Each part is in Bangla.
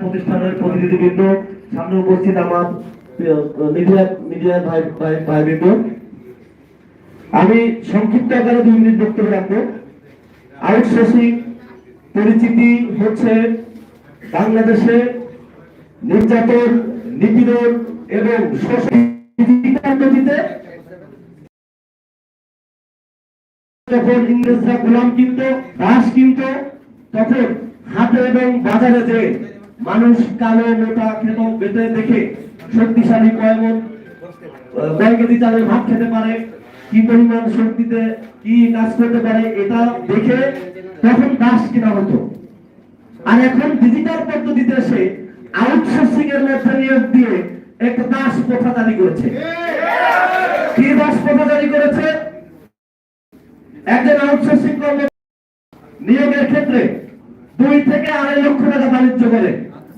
প্রতিষ্ঠানের প্রতিনিধিবৃন্দ, সামনে উপস্থিত আমার মিডিয়া মিডিয়া ভাই ভাইবৃন্দ। আমি সংক্ষিপ্ত আকারে দুই মিনিট বক্তব্য রাখব। আউটসোর্সিং পরিচিতি হচ্ছে বাংলাদেশে নির্যাতন, নিপীড়ন এবং শোষণ যখন ইংরেজরা গোলাম কিনত, দাস কিনত, তখন হাটে এবং বাজারে যে মানুষ কালো মোটা খেত বেঁধে দেখে শক্তিশালী কয়মন কয় কেজি চালের ভাত খেতে পারে, কি পরিমাণ শক্তিতে কি কাজ করতে পারে এটা দেখে তখন দাস কিনা হতো। আর এখন ডিজিটাল পদ্ধতিতে এসে আউটসোর্সিং এর মধ্যে নিয়োগ দিয়ে একটা দাস প্রথা জারি করেছে। কি দাস প্রথা জারি করেছে? একজন আউটসোর্সিং কর্মী নিয়োগের ক্ষেত্রে দুই থেকে আড়াই লক্ষ টাকা বাণিজ্য করে।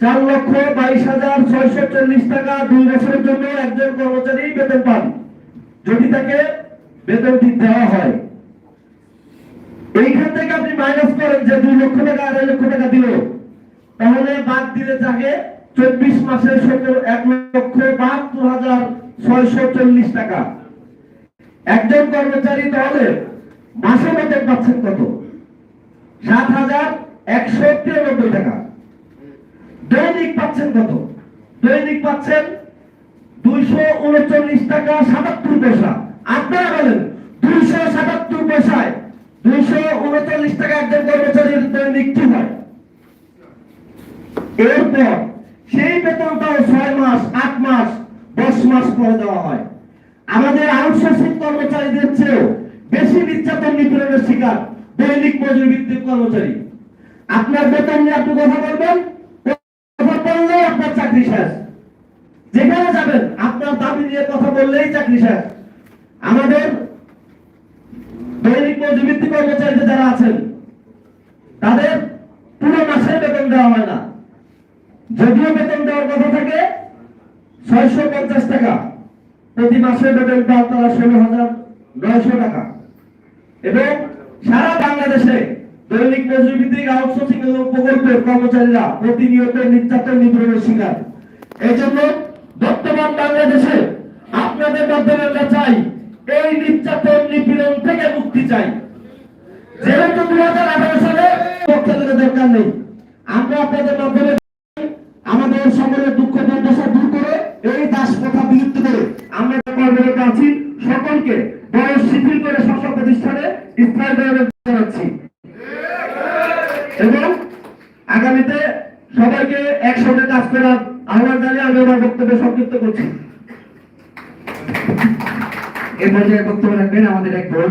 চার লক্ষ বাইশ হাজার ছয়শো চল্লিশ টাকা দুই বছরের জন্য একজন কর্মচারী বেতন পান। যদি তাকে বেতনটি দেওয়া হয়। এইখান থেকে আপনি মাইনাস করেন যে দুই লক্ষ টাকা, আড়াই লক্ষ টাকা দিল। তাহলে বাদ দিলে থাকে চব্বিশ মাসের সত্তর এক লক্ষ বাহাত্তর হাজার ছয়শো চল্লিশ টাকা। একজন কর্মচারী তাহলে মাসে বেতন পাচ্ছেন কত? সাত হাজার একশো তিরানব্বই টাকা। দৈনিক পাচ্ছেন কত? দৈনিক পাচ্ছেন দুইশো উনচল্লিশ টাকা সাতাত্তর পয়সা। আপনারা বলেন, দুইশো সাতাত্তর পয়সায় দুইশো উনচল্লিশ টাকা একজন কর্মচারীর দৈনিক কি হয়? এরপর সেই বেতনটাও ছয় মাস, আট মাস, দশ মাস পরে দেওয়া হয়। আমাদের আউটসোর্সিং কর্মচারীদের চেয়েও বেশি নির্যাতন নিপীড়নের শিকার দৈনিক মজুরি ভিত্তিক কর্মচারী। আপনার বেতন নিয়ে আপনি কথা বলবেন? চাকরি শেষ। যেখানে যাবেন, আপনার দাবি নিয়ে কথা বললেই চাকরি শেষ। আমাদের দৈনিক কর্মচারীদের যারা আছেন, তাদের পুরো বেতন দেওয়া হয় না। যদিও বেতন দেওয়ার কথা থাকে, ছয়শো পঞ্চাশ টাকা। প্রতি মাসে বেতন পান তারা ষোলো হাজার নয়শো টাকা। এবং সারা বাংলাদেশে দৈনিক মজুরি ভিত্তিক আউটসোর্সিং প্রকল্পের কর্মচারীরা প্রতিনিয়ত নির্যাতন নিপীড়নের শিকার। এই জন্য বর্তমান বাংলাদেশে আপনাদের মাধ্যমে আমরা চাই, এই নির্যাতন নিপীড়ন থেকে মুক্তি চাই। যেহেতু দু হাজার আঠারো সালে পক্ষের দরকার নেই, আমরা আপনাদের মাধ্যমে আমাদের সকলের দুঃখ দুর্দশা দূর করে, এই দাস প্রথা বিলুপ্ত করে আমরা কর্মরত আছি, সকলকে বড় শিথিল করে স্ব প্রতিষ্ঠানে স্থায়ীভাবে জানাচ্ছি এবং আগামীতে সবাইকে একসঙ্গে কাজ করার আহ্বান জানিয়ে আমি আমার বক্তব্য সংযুক্ত করছি। এ পর্যায়ে বক্তব্য রাখবেন আমাদের এক বোন।